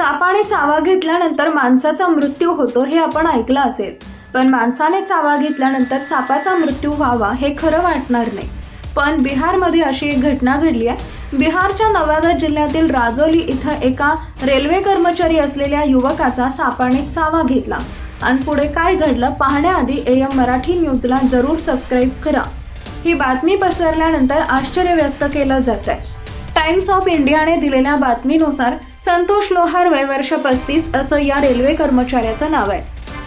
सापाने चावा घेतल्यानंतर माणसाचा मृत्यू होतो हे आपण ऐकलं असेल. पण माणसाने चावा घेतल्यानंतर सापाचा मृत्यू व्हावा हे खरं वाटणार नाही. पण बिहारमध्ये अशी एक घटना घडली आहे. बिहारच्या नवादा जिल्ह्यातील राजोली इथं एका रेल्वे कर्मचारी असलेल्या युवकाचा सापाने चावा घेतला. आणि पुढे काय घडलं पाहण्याआधी ए एम मराठी न्यूजला जरूर सबस्क्राईब करा. ही बातमी पसरल्यानंतर आश्चर्य व्यक्त केलं जात आहे टाइम्स ऑफ इंडियाने दिलेल्या बातमीनुसार संतोष लोहार वय वर्ष पस्तीस असं या रेल्वे कर्मचाऱ्याचं नाव आहे.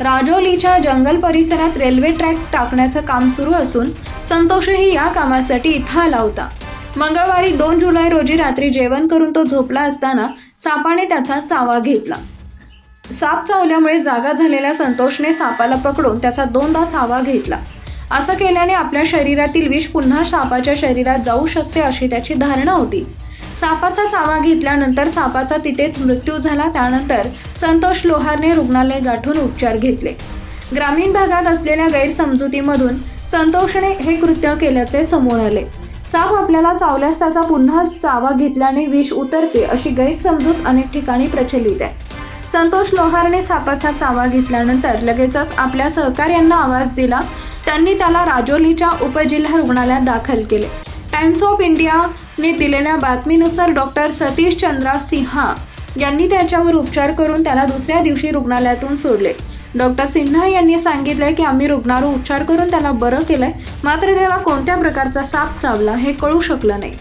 राजौलीच्या जंगल परिसरात रेल्वे ट्रॅक टाकण्याचं काम सुरू असून संतोषही या कामासाठी इथं आला होता. मंगळवारी दोन जुलै रोजी रात्री जेवण करून तो झोपला असताना सापाने त्याचा चावा घेतला. साप चावल्यामुळे जागा झालेल्या संतोषने सापाला पकडून त्याचा दोनदा चावा घेतला. असं केल्याने आपल्या शरीरातील विष पुन्हा सापाच्या शरीरात जाऊ शकते अशी त्याची धारणा होती. सापाचा चावा घेतल्यानंतर सापाचा तिथेच मृत्यू झाला. त्यानंतर संतोष लोहारने रुग्णालय गाठून उपचार घेतले. ग्रामीण भागात असलेल्या गैरसमजुतीमधून संतोषने हे कृत्य केल्याचे समोर आले. साप आपल्याला चावल्यास त्याचा पुन्हा चावा घेतल्याने विष उतरते अशी गैरसमजूत अनेक ठिकाणी प्रचलित आहे. संतोष लोहारने सापाचा चावा घेतल्यानंतर लगेचच आपल्या सहकार्यांना आवाज दिला. त्यांनी त्याला राजोलीच्या उपजिल्हा रुग्णालयात दाखल केले. टाइम्स ऑफ इंडियाने दिलेल्या बातमीनुसार डॉक्टर सतीश चंद्रा सिन्हा यांनी त्याच्यावर उपचार करून त्याला दुसऱ्या दिवशी रुग्णालयातून सोडले. डॉक्टर सिन्हा यांनी सांगितले की आम्ही रुग्णावर उपचार करून त्याला बरं केलंय. मात्र त्याला कोणत्या प्रकारचा साप चावला हे कळू शकलं नाही.